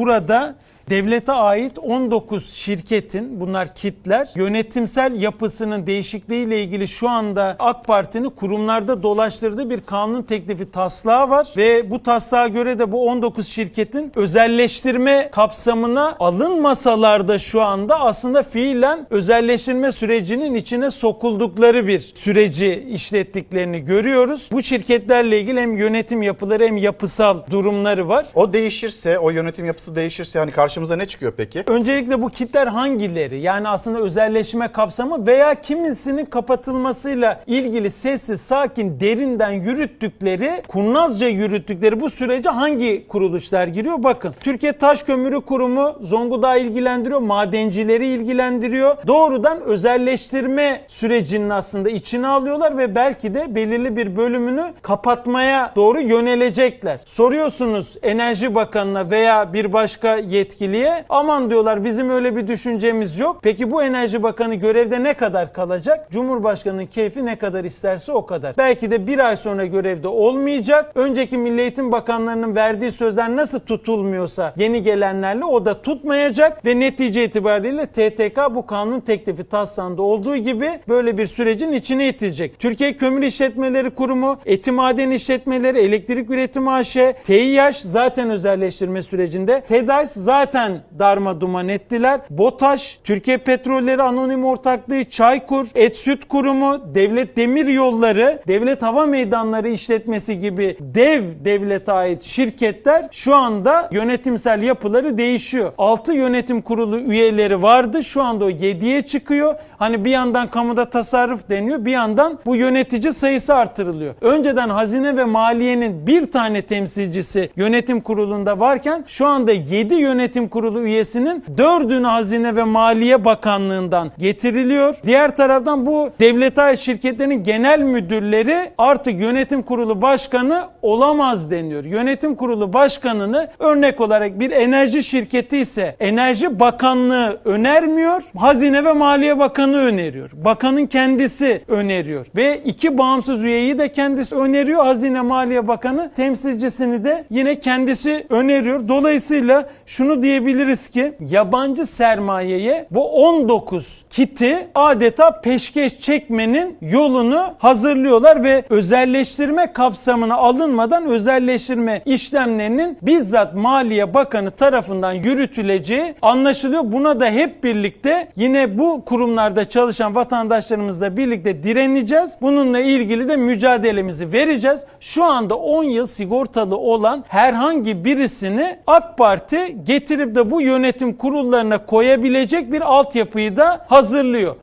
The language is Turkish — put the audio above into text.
Burada devlete ait 19 şirketin bunlar kitler yönetimsel yapısının değişikliğiyle ilgili şu anda AK Parti'nin kurumlarda dolaştırdığı bir kanun teklifi taslağı var ve bu taslağa göre de bu 19 şirketin özelleştirme kapsamına alınmasalar da şu anda aslında fiilen özelleştirme sürecinin içine sokuldukları bir süreci işlettiklerini görüyoruz. Bu şirketlerle ilgili hem yönetim yapıları hem yapısal durumları var. O değişirse, o yönetim yapısı değişirse hani karşımıza ne çıkıyor peki? Öncelikle bu kitler hangileri? Yani aslında özelleşme kapsamı veya kimisinin kapatılmasıyla ilgili sessiz, sakin, derinden yürüttükleri, kurnazca yürüttükleri bu sürece hangi kuruluşlar giriyor? Bakın Türkiye Taş Kömürü Kurumu Zonguldak'ı ilgilendiriyor, madencileri ilgilendiriyor. Doğrudan özelleştirme sürecinin aslında içine alıyorlar ve belki de belirli bir bölümünü kapatmaya doğru yönelecekler. Soruyorsunuz Enerji Bakanı'na veya bir başka yetkiliye aman diyorlar bizim öyle bir düşüncemiz yok. Peki bu Enerji Bakanı görevde ne kadar kalacak? Cumhurbaşkanının keyfi ne kadar isterse o kadar. Belki de bir ay sonra görevde olmayacak. Önceki Milli Eğitim Bakanlarının verdiği sözler nasıl tutulmuyorsa yeni gelenlerle o da tutmayacak ve netice itibariyle TTK bu kanun teklifi taslağında olduğu gibi böyle bir sürecin içine itilecek. Türkiye Kömür İşletmeleri Kurumu, Eti Maden İşletmeleri, Elektrik Üretim AŞ, TİH zaten özelleştirme sürecinde. TEDAŞ zaten darma duman ettiler. BOTAŞ, Türkiye Petrolleri Anonim Ortaklığı, Çaykur, Et Süt Kurumu, Devlet Demir Yolları, Devlet Hava Meydanları işletmesi gibi dev devlete ait şirketler şu anda yönetimsel yapıları değişiyor. 6 yönetim kurulu üyeleri vardı. Şu anda o 7'ye çıkıyor. Hani bir yandan kamuda tasarruf deniyor, bir yandan bu yönetici sayısı artırılıyor. Önceden Hazine ve Maliye'nin bir tane temsilcisi yönetim kurulunda varken şu anda 7 yönetim kurulu üyesinin 4'ünü Hazine ve Maliye Bakanlığından getiriliyor. Diğer taraftan bu devlete ait şirketlerin genel müdürleri artık yönetim kurulu başkanı olamaz deniyor. Yönetim kurulu başkanını örnek olarak bir enerji şirketi ise Enerji Bakanlığı önermiyor. Hazine ve Maliye Bakanı öneriyor. Bakanın kendisi öneriyor. Ve iki bağımsız üyeyi de kendisi öneriyor. Hazine Maliye Bakanı temsilcisini de yine kendisi öneriyor. Dolayısıyla şunu diyebiliriz ki yabancı sermayeye bu 19 kiti adeta peşkeş çekmenin yolunu hazırlıyorlar ve özelleştirme kapsamına alınmadan özelleştirme işlemlerinin bizzat Maliye Bakanı tarafından yürütüleceği anlaşılıyor. Buna da hep birlikte yine bu kurumlarda çalışan vatandaşlarımızla birlikte direneceğiz. Bununla ilgili de mücadelemizi vereceğiz. Şu anda 10 yıl sigortalı olan herhangi birisini AK Parti getirip de bu yönetim kurullarına koyabilecek bir altyapıyı da hazırlıyor.